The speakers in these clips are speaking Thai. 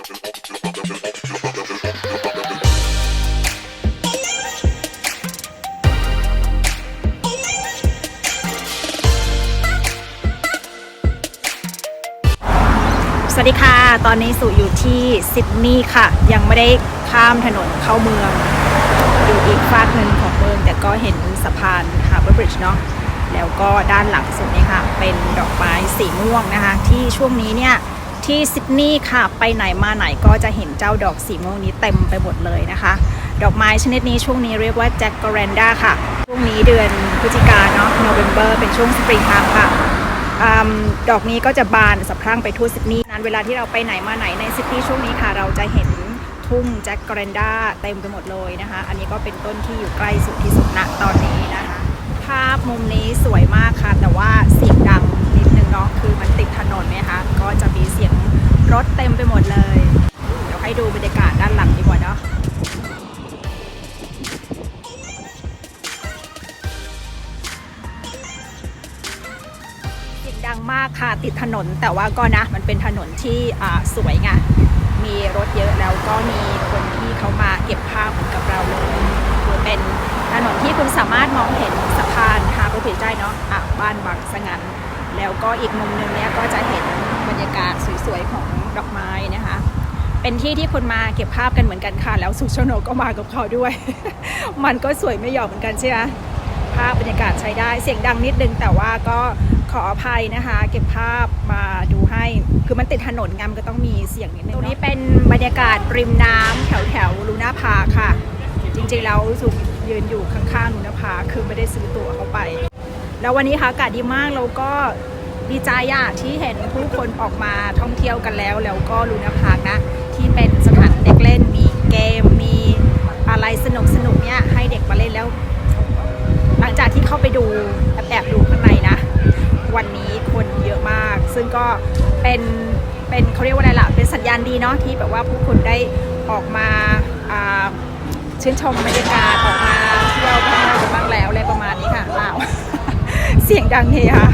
สวัสดีค่ะ ตอนนี้สู่อยู่ที่ซิดนีย์ค่ะ ยังไม่ได้ข้ามถนนเข้าเมือง อยู่อีกฝากหนึ่งของเมือง แต่ก็เห็นสะพานฮาร์เบอร์บริดจ์เนาะแล้วก็ด้านหลังสุดนี่ค่ะ เป็นดอกไม้สีม่วงนะคะ ที่ช่วงนี้เนี่ย ที่ซิดนีย์ค่ะ ไปไหนมาไหนก็จะเห็นเจ้าดอกสีม่วงนี้เต็มไปหมดเลยนะคะ ดอกไม้ชนิดนี้ช่วงนี้เรียกว่าแจ็คกอแรนดาค่ะ ช่วงนี้เดือนพฤศจิกาเนาะโนเวม ber เป็นช่วงสปริงไทม์ค่ะอดอกนี้ก็จะบานสะพรั่งไปทั่วซิดนีย์นั้นเวลาที่เราไปไหนมาไหนในซิดนีย์ช่วงนี้ค่ะ เราจะเห็นทุ่งแจ็คกอเรนดาเต็มไปหมดเลยนะคะ อันนี้ก็เป็นต้นที่อยู่ใกล้สุดที่สุดณตอนนี้นะคะ ภาพมุมนี้สวยมากค่ะ แต่ว่าเสียง ถนนเนี่ยค่ะก็จะมีเสียงรถเต็มไปหมดเลย เดี๋ยวให้ดูบรรยากาศด้านหลังดีกว่าเนาะเสียงดังมากค่ะติดถนนแต่ว่าก็นะมันเป็นถนนที่สวยไงมีรถเยอะแล้วก็มีคนที่เขามาเก็บภาพเหมือนกับเราเลยคือเป็นถนนที่คุณสามารถมองเห็นสะพานฮาร์เบอร์บริดจ์ได้เนาะอะบ้านบางสงัน แล้วก็อีกมุมหนึ่งเนี่ยก็จะเห็นบรรยากาศสวยๆของดอกไม้นะคะ เป็นที่ที่คนมาเก็บภาพกันเหมือนกันค่ะ แล้วสุชโนก็มากับเขาด้วย มันก็สวยไม่หยอกเหมือนกันใช่ไหมภาพบรรยากาศใช้ได้เสียงดังนิดนึง แต่ว่าก็ขออภัยนะคะ เก็บภาพมาดูให้ คือมันติดถนนงามก็ต้องมีเสียงนิดนึงตรงนี้เป็นบรรยากาศริมน้ำแถวแถวลูน่าพาค่ะ จริงๆแล้วสุกยืนอยู่ข้างๆลูน่าพาคคือไม่ได้ซื้อตั๋วเข้าไป แล้ววันนี้ค่ะอากาศดีมากแล้วก็ดีใจอะที่เห็นผู้คนออกมาท่องเที่ยวกันแล้ว แล้วก็ลูนาพาร์คนะ ที่เป็นสถานเด็กเล่นมีเกมมีอะไรสนุกสนุกเนี่ยให้เด็กมาเล่นแล้ว หลังจากที่เข้าไปดูแอบแอบดูข้างในนะ วันนี้คนเยอะมาก ซึ่งก็เป็นเป็นเขาเรียกว่าอะไรล่ะเป็นสัญญาณดีเนาะที่แบบว่าผู้คนได้ออกมาชื่นชมบรรยากาศออกมาเที่ยวบ้างกันบ้างแล้วอะไรประมาณนี้ค่ะล่าว เสียง ดังเฮค่ะ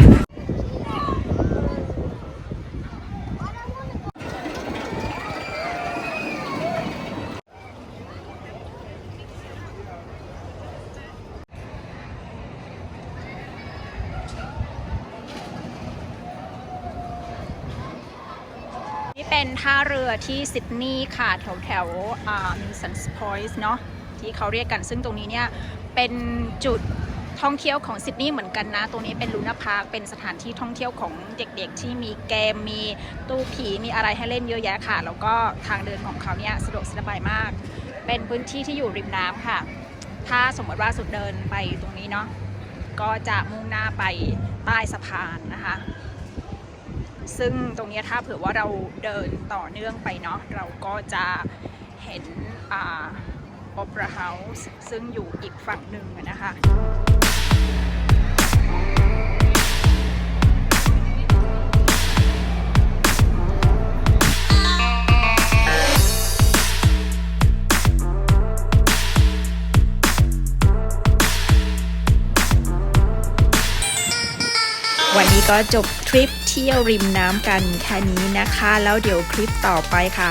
นี่เป็นท่าเรือที่ซิดนีย์ค่ะ แถวแถวมินสันส์พอยส์เนาะที่เขาเรียกกันซึ่งตรงนี้เนี่ย เป็นจุด ท่องเที่ยวของซิดนีย์เหมือนกันนะ ตรงนี้เป็นลูน่าพาร์คเป็นสถานที่ท่องเที่ยวของเด็กๆ ที่มีเกมมีตู้ผีมีอะไรให้เล่นเยอะแยะค่ะ แล้วก็ทางเดินของเขาเนี่ยสะดวกสบายมาก เป็นพื้นที่ที่อยู่ริมน้ำค่ะ ถ้าสมมติว่าสุดเดินไปตรงนี้เนาะก็จะมุ่งหน้าไปใต้สะพานนะคะ ซึ่งตรงนี้ถ้าเผื่อว่าเราเดินต่อเนื่องไปเนาะเราก็จะเห็นอ่าโอเปร่าเฮาส์ซึ่งอยู่อีกฝั่งหนึ่งนะคะ วันนี้ก็จบทริปเที่ยวริมน้ำกันแค่นี้นะคะ แล้วเดี๋ยวคลิปต่อไปค่ะ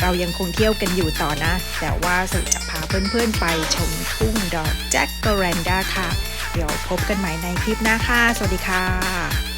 เรายังคงเที่ยวกันอยู่ต่อนะ แต่ว่าสุจะพาเพื่อนๆไปชมทุ่งดอกแจ็คกอแรนดาค่ะ เดี๋ยวพบกันใหม่ในคลิปหน้าค่ะ สวัสดีค่ะ